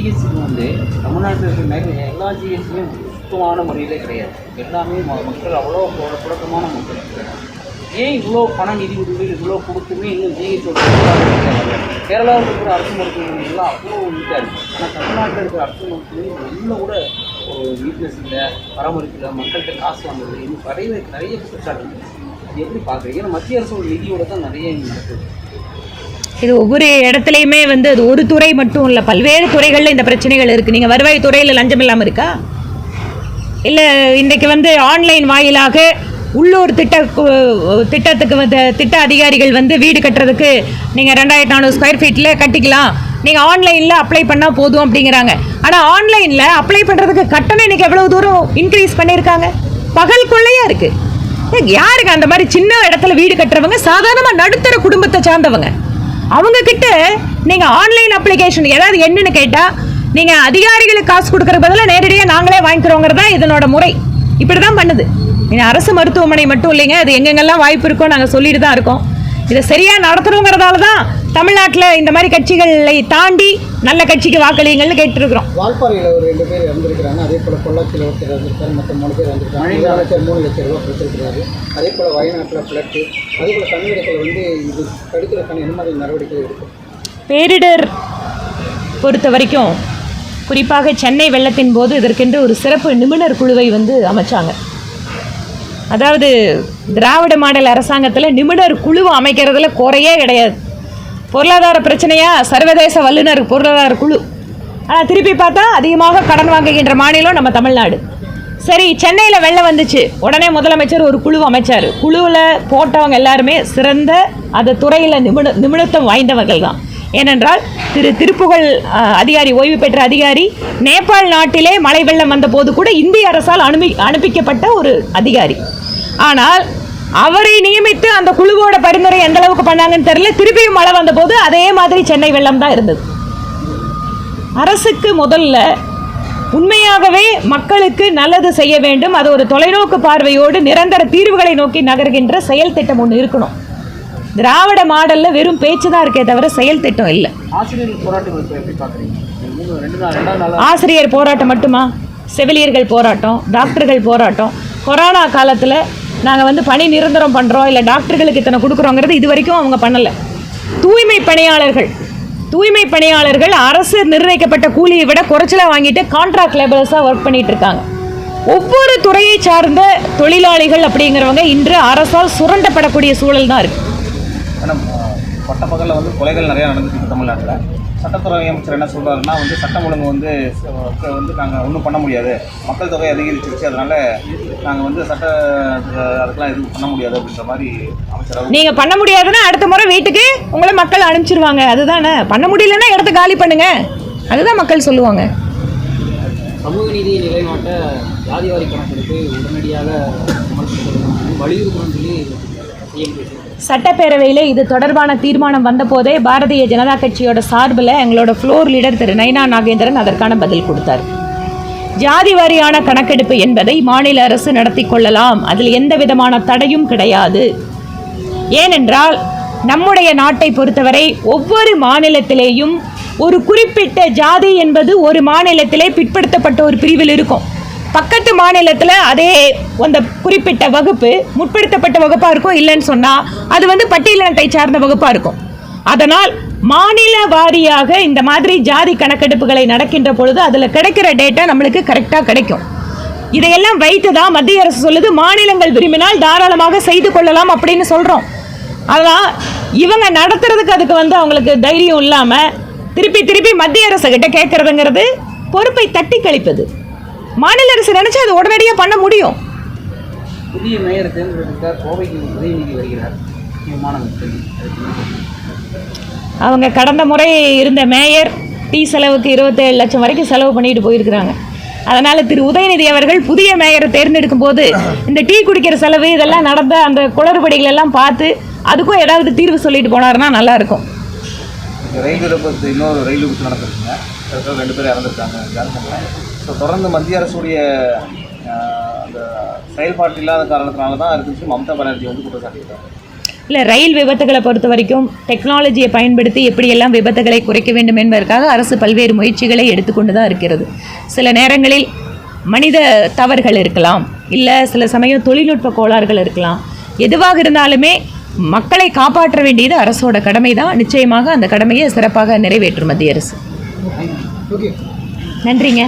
ஜிஹெச்சுக்கு வந்து தமிழ்நாட்டில் இருக்கிற நிறைய எல்லா ஜிஹெச்சுமே சுத்தமான முறையிலே கிடையாது. எல்லாமே மக்கள் அவ்வளோ புழக்கமான மக்கள். ஏன் இவ்வளோ பண நிதி உதவி இவ்வளோ கொடுத்துமே இன்னும் ஜிஹெச்சோட கேரளாவில் இருக்கிற அரசு மருத்துவமனைகள்லாம் அவ்வளோ நீட்டாக இருக்குது ஆனால் தமிழ்நாட்டில் இருக்கிற அரசு மருத்துவமனை இன்னும் கூட ஒரு நீட்னஸ் இல்லை பராமரிக்கல மக்கள்கிட்ட காசு வாங்குறது இன்னும் நிறைய நிறைய குற்றச்சாட்டு எப்படி பார்க்குறீங்க? ஏன்னா மத்திய அரசோட நிதியோட தான் நிறைய நடக்குது இது ஒவ்வொரு இடத்துலையுமே வந்து அது ஒரு துறை மட்டும் இல்லை பல்வேறு துறைகளில் இந்த பிரச்சனைகள் இருக்குது நீங்கள் வருவாய் துறையில் லஞ்சம் இல்லாமல் இருக்கா? இல்லை இன்றைக்கு வந்து ஆன்லைன் வாயிலாக உள்ளூர் திட்ட திட்டத்துக்கு வந்து திட்ட அதிகாரிகள் வந்து வீடு கட்டுறதுக்கு நீங்கள் ரெண்டாயிரத்தி நானூறு ஸ்கொயர் ஃபீட்டில் கட்டிக்கலாம். நீங்கள் ஆன்லைனில் அப்ளை பண்ணால் போதும் அப்படிங்கிறாங்க. ஆனால் ஆன்லைனில் அப்ளை பண்ணுறதுக்கு கட்டணம் இன்றைக்கி எவ்வளோ தூரம் இன்க்ரீஸ் பண்ணியிருக்காங்க? பகல் கொள்ளையாக இருக்குது யாருக்கு அந்த மாதிரி சின்ன இடத்துல வீடு கட்டுறவங்க சாதாரணமாக நடுத்தர குடும்பத்தை சார்ந்தவங்க? அவங்க கிட்ட நீங்க ஆன்லைன் அப்ளிகேஷன் ஏதாவது என்னன்னு கேட்டா நீங்க அதிகாரிகளுக்கு காசு கொடுக்கற பதிலாக நேரடியாக நாங்களே வாங்கிக்கிறோங்கிறது தான் இதனோட முறை. இப்படி தான் பண்ணுது. இது அரசு மருத்துவமனை மட்டும் இல்லைங்க அது எங்கெங்கெல்லாம் வாய்ப்பு இருக்கோ நாங்கள் சொல்லிட்டு தான் இருக்கோம். இதை சரியாக நடத்துறோங்கிறதால தான் தமிழ்நாட்டில் இந்த மாதிரி கட்சிகளை தாண்டி நல்ல கட்சிக்கு வாக்களிங்கள்னு கேட்டுருக்குறோம். வால்பாறையில் ஒரு ரெண்டு பேர் இறந்துருக்கிறாங்க. அதே போல் பொள்ளாச்சியில் ஒருத்தர் இறந்துருக்காரு. மற்ற மூணு பேர் இறந்துருக்காங்க. முதலமைச்சர் மூணு லட்சம் ரூபா கொடுத்துருக்கிறாரு. அதே போல் வயநாட்டில் ஃப்ளட்டு அதே போல் தமிழகத்தில் வந்து இது தடுக்கிறதுக்கான என்ன மாதிரி நடவடிக்கை எடுக்கும் பேரிடர் பொறுத்த வரைக்கும் குறிப்பாக சென்னை வெள்ளத்தின் போது இதற்கென்று ஒரு சிறப்பு நிபுணர் குழுவை வந்து அமைச்சாங்க. அதாவது திராவிட மாடல் அரசாங்கத்தில் நிபுணர் குழு அமைக்கிறதுல குறையே கிடையாது. பொருளாதார பிரச்சனையா? சர்வதேச வல்லுநர் பொருளாதார குழு. ஆனால் திருப்பி பார்த்தா அதிகமாக கடன் வாங்குகின்ற மாநிலம் நம்ம தமிழ்நாடு. சரி சென்னையில் வெள்ளம் வந்துச்சு. உடனே முதலமைச்சர் ஒரு குழு அமைச்சார். குழுவில் போட்டவங்க எல்லாருமே சிறந்த அந்த துறையில் நிபுண நிபுணத்துவம் வாய்ந்தவர்கள் தான். ஏனென்றால் திரு திருப்புகழ் அதிகாரி ஓய்வு பெற்ற அதிகாரி நேபாள் நாட்டிலே மழை வெள்ளம் வந்தபோது கூட இந்திய அரசால் அனுப்பி அனுப்பிக்கப்பட்ட ஒரு அதிகாரி. ஆனால் அவரை நியமித்து அந்த குழுவோட பரிந்துரை எந்த அளவுக்கு பண்ணாங்கன்னு தெரியல. திருப்பியும் மழை வந்தபோது அதே மாதிரி சென்னை வெள்ளம் தான் இருந்தது. அரசுக்கு முதல்ல உண்மையாகவே மக்களுக்கு நல்லது செய்ய வேண்டும். அது ஒரு தொலைநோக்கு பார்வையோடு நிரந்தர தீர்வுகளை நோக்கி நகர்கின்ற செயல் திட்டம் ஒன்று இருக்கணும். திராவிட மாடல்ல வெறும் பேச்சு தான் இருக்கே தவிர செயல் திட்டம் இல்லை. ஆசிரியர் போராட்டம் மட்டுமா? செவிலியர்கள் போராட்டம் டாக்டர்கள் போராட்டம். கொரோனா காலத்தில் நாங்கள் வந்து பணி நிரந்தரம் பண்ணுறோம் இல்லை டாக்டர்களுக்கு இத்தனை கொடுக்குறோங்கிறது இது வரைக்கும் அவங்க பண்ணலை. தூய்மை பணியாளர்கள் தூய்மை பணியாளர்கள் அரசு நிர்ணயிக்கப்பட்ட கூலியை விட குறைச்சலாக வாங்கிட்டு கான்ட்ராக்ட் லேபர்ஸாக ஒர்க் பண்ணிட்டு இருக்காங்க. ஒவ்வொரு துறையை சார்ந்த தொழிலாளிகள் அப்படிங்கிறவங்க இன்று அரசால் சுரண்டப்படக்கூடிய சூழல் தான் இருக்குது மேடம் பட்ட பகலில் வந்து கொலைகள் நிறையா நடந்துட்டு இருக்கு தமிழ்நாட்டில். சட்டத்துறை அமைச்சர் என்ன சொல்கிறாருன்னா வந்து சட்டம் ஒழுங்கு வந்து வந்து நாங்கள் ஒன்றும் பண்ண முடியாது. மக்கள் தொகை அதிகரிச்சிருச்சு அதனால் நாங்கள் வந்து சட்ட அதுக்கெல்லாம் எதுவும் பண்ண முடியாது அப்படின்ற மாதிரி அமைச்சர் நீங்கள் பண்ண முடியாதுன்னா அடுத்த முறை வீட்டுக்கு உங்களை மக்கள் அனுப்பிச்சிருவாங்க. அதுதானே? பண்ண முடியலன்னா இடத்த காலி பண்ணுங்க. அதுதான் மக்கள் சொல்லுவாங்க. சமூக நீதியை நிலைநாட்ட ஜாதிவாரி கணக்கெடுப்பு உடனடியாக வலியுறுத்தணும்னு சொல்லி சிஎம் பேசியிருக்காரு சட்டப்பேரவையில் இது தொடர்பான தீர்மானம் வந்தபோதே பாரதிய ஜனதா கட்சியோட சார்பில் எங்களோட ஃப்ளோர் லீடர் திரு நைனா நாகேந்திரன் அதற்கான பதில் கொடுத்தார். ஜாதி வாரியான கணக்கெடுப்பு என்பதை மாநில அரசு நடத்தி கொள்ளலாம். அதில் எந்த விதமான தடையும் கிடையாது. ஏனென்றால் நம்முடைய நாட்டை பொறுத்தவரை ஒவ்வொரு மாநிலத்திலேயும் ஒரு குறிப்பிட்ட ஜாதி என்பது ஒரு மாநிலத்திலே பிற்படுத்தப்பட்ட ஒரு பிரிவில் இருக்கும். பக்கத்து மாநிலத்தில் அதே அந்த குறிப்பிட்ட வகுப்பு முற்படுத்தப்பட்ட வகுப்பாக இருக்கும் இல்லைன்னு சொன்னால் அது வந்து பட்டியலினத்தை சார்ந்த வகுப்பாக இருக்கும். அதனால் மாநில வாரியாக இந்த மாதிரி ஜாதி கணக்கெடுப்புகளை நடக்கின்ற பொழுது அதில் கிடைக்கிற டேட்டா நம்மளுக்கு கரெக்டாக கிடைக்கும். இதையெல்லாம் வைத்து தான் மத்திய அரசு சொல்லுது மாநிலங்கள் விரும்பினால் தாராளமாக செய்து கொள்ளலாம் அப்படின்னு சொல்கிறோம் அதனால் இவங்க நடத்துறதுக்கு அதுக்கு வந்து அவங்களுக்கு தைரியம் இல்லாமல் திருப்பி திருப்பி மத்திய அரசு கிட்ட பொறுப்பை தட்டி கழிப்பது. மாநில அரசு நினைச்சா அது உடனடியாக பண்ண முடியும். புதிய மேயர் தேர்ந்தெடுக்க கோவைக்கு உதயநிதி வருகிறார்? அவங்க கடந்த முறை இருந்த மேயர் டீ செலவுக்கு இருபத்தேழு லட்சம் வரைக்கும் செலவு பண்ணிட்டு போயிருக்கிறாங்க. அதனால் திரு உதயநிதி அவர்கள் புதிய மேயரை தேர்ந்தெடுக்கும் போது இந்த டீ குடிக்கிற செலவு இதெல்லாம் நடந்த அந்த குளறுபடிகள் எல்லாம் பார்த்து அதுக்கும் ஏதாவது தீர்வு சொல்லிட்டு போனாருன்னா நல்லா இருக்கும். இங்க ரயில் விபத்து இன்னொரு ரயில் விபத்து நடந்திருக்குங்க. ரெண்டு பேர் இறந்துருக்காங்க. ஸோ தொடர்ந்து மத்திய அரசுடைய அந்த செயல்பாட்டு இல்லாத காரணத்தினால தான் இருக்குன்னு சொல்லி மம்தா பானர்ஜி வந்து குற்றம் சாட்டியிருக்காங்க இல்லை ரயில் விபத்துகளை பொறுத்த வரைக்கும் டெக்னாலஜியை பயன்படுத்தி எப்படியெல்லாம் விபத்துகளை குறைக்க வேண்டும் என்பதற்காக அரசு பல்வேறு முயற்சிகளை எடுத்துக்கொண்டு தான் இருக்கிறது. சில நேரங்களில் மனித தவறுகள் இருக்கலாம். இல்லை சில சமயம் தொழில்நுட்ப கோளாறுகள் இருக்கலாம். எதுவாக இருந்தாலுமே மக்களை காப்பாற்ற வேண்டியது அரசோட கடமை தான். நிச்சயமாக அந்த கடமையை சிறப்பாக நிறைவேற்றும் மத்திய அரசு. நன்றிங்க.